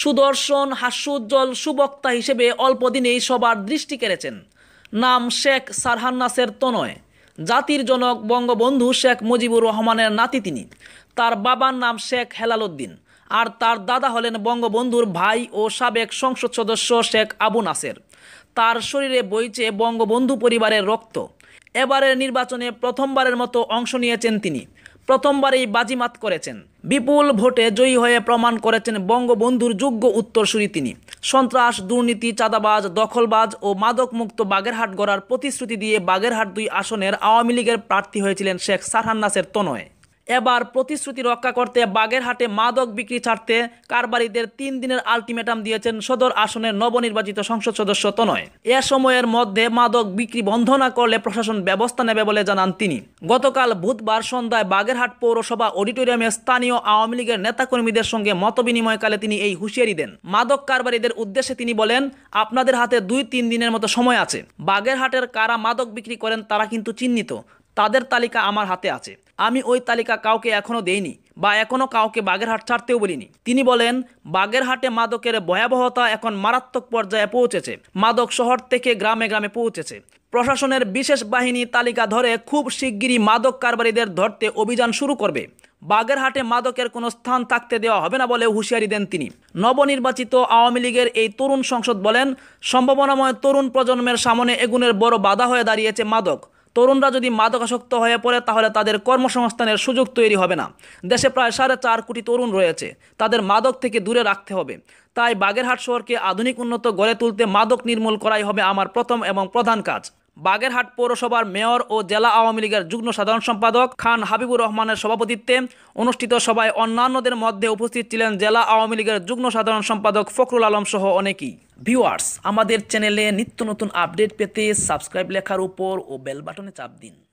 সুদর্শন, হাস্যোজ্জ্বল সুবক্তা হিসেবে অল্প দিনেই সবার দৃষ্টি কেড়েছেন। নাম শেখ সারহান্নাসের তনয়। জাতির জনক বঙ্গবন্ধু শেখ মুজিবুর রহমানের নাতি তিনি। তার বাবার নাম শেখ হেলাল উদ্দিন আর তার দাদা হলেন বঙ্গবন্ধুর ভাই ও সাবেক সংসদ সদস্য শেখ আবু নাসের। তার শরীরে বইছে বঙ্গবন্ধু পরিবারের রক্ত। এবারের নির্বাচনে প্রথমবারের মতো অংশ নিয়েছেন তিনি। প্রথমবারেই বাজিমাত করেছেন। বিপুল ভোটে জয়ী হয়ে প্রমাণ করেছেন বঙ্গবন্ধুর যোগ্য উত্তরসূরি তিনি। সন্ত্রাস, দুর্নীতি, চাঁদাবাজ, দখলবাজ ও মাদকমুক্ত বাগেরহাট গড়ার প্রতিশ্রুতি দিয়ে বাগেরহাট দুই আসনের আওয়ামী লীগের প্রার্থী হয়েছিলেন শেখ সারহান্নাসের তনয়। এবার প্রতিশ্রুতি রক্ষা করতে বাগেরহাটে মাদক বিক্রি ছাড়তে কারবারিদের তিন দিনের আলটিমেটাম দিয়েছেন সদর আসনের নবনির্বাচিত সংসদ সদস্য তনয়। এ সময়ের মধ্যে মাদক বিক্রি বন্ধ না করলে প্রশাসন ব্যবস্থা নেবে বলে জানান তিনি। গতকাল বুধবার সন্ধ্যায় বাগেরহাট পৌরসভা অডিটোরিয়ামে স্থানীয় আওয়ামী লীগের নেতাকর্মীদের সঙ্গে মতবিনিময়কালে তিনি এই হুঁশিয়ারি দেন। মাদক কারবারিদের উদ্দেশ্যে তিনি বলেন, আপনাদের হাতে দুই তিন দিনের মতো সময় আছে। বাগেরহাটের কারা মাদক বিক্রি করেন তারা কিন্তু চিহ্নিত। তাদের তালিকা আমার হাতে আছে। আমি ওই তালিকা কাউকে এখনও দেইনি বা এখনও কাউকে বাগেরহাট ছাড়তেও বলিনি। তিনি বলেন, বাগেরহাটে মাদকের ভয়াবহতা এখন মারাত্মক পর্যায়ে পৌঁছেছে। মাদক শহর থেকে গ্রামে গ্রামে পৌঁছেছে। প্রশাসনের বিশেষ বাহিনী তালিকা ধরে খুব শিগগিরই মাদক কারবারিদের ধরতে অভিযান শুরু করবে। বাগেরহাটে মাদকের কোনো স্থান থাকতে দেওয়া হবে না বলে হুঁশিয়ারি দেন তিনি। নবনির্বাচিত আওয়ামী লীগের এই তরুণ সংসদ বলেন, সম্ভাবনাময় তরুণ প্রজন্মের সামনে এগুনের বড় বাধা হয়ে দাঁড়িয়েছে মাদক। তরুণরা যদি মাদকাসক্ত হয়ে পড়ে, তাহলে তাদের কর্মসংস্থানের সুযোগ তৈরি হবে না। দেশে প্রায় সাড়ে চার কোটি তরুণ রয়েছে। তাদের মাদক থেকে দূরে রাখতে হবে। তাই বাগেরহাট শহরকে আধুনিক উন্নত গড়ে তুলতে মাদক নির্মূল করাই হবে আমার প্রথম এবং প্রধান কাজ। বাগেরহাট পৌরসভার মেয়র ও জেলা আওয়ামী লীগের যুগ্ম সাধারণ সম্পাদক খান হাবিবুর রহমানের সভাপতিত্বে অনুষ্ঠিত সভায় অন্যান্যদের মধ্যে উপস্থিত ছিলেন জেলা আওয়ামী লীগের যুগ্ম সাধারণ সম্পাদক ফখরুল আলম সহ অনেকেই। ভিউয়ার্স, আমাদের চ্যানেলে নিত্য নতুন আপডেট পেতে সাবস্ক্রাইব লেখার উপর ও বেল বাটনে চাপ দিন।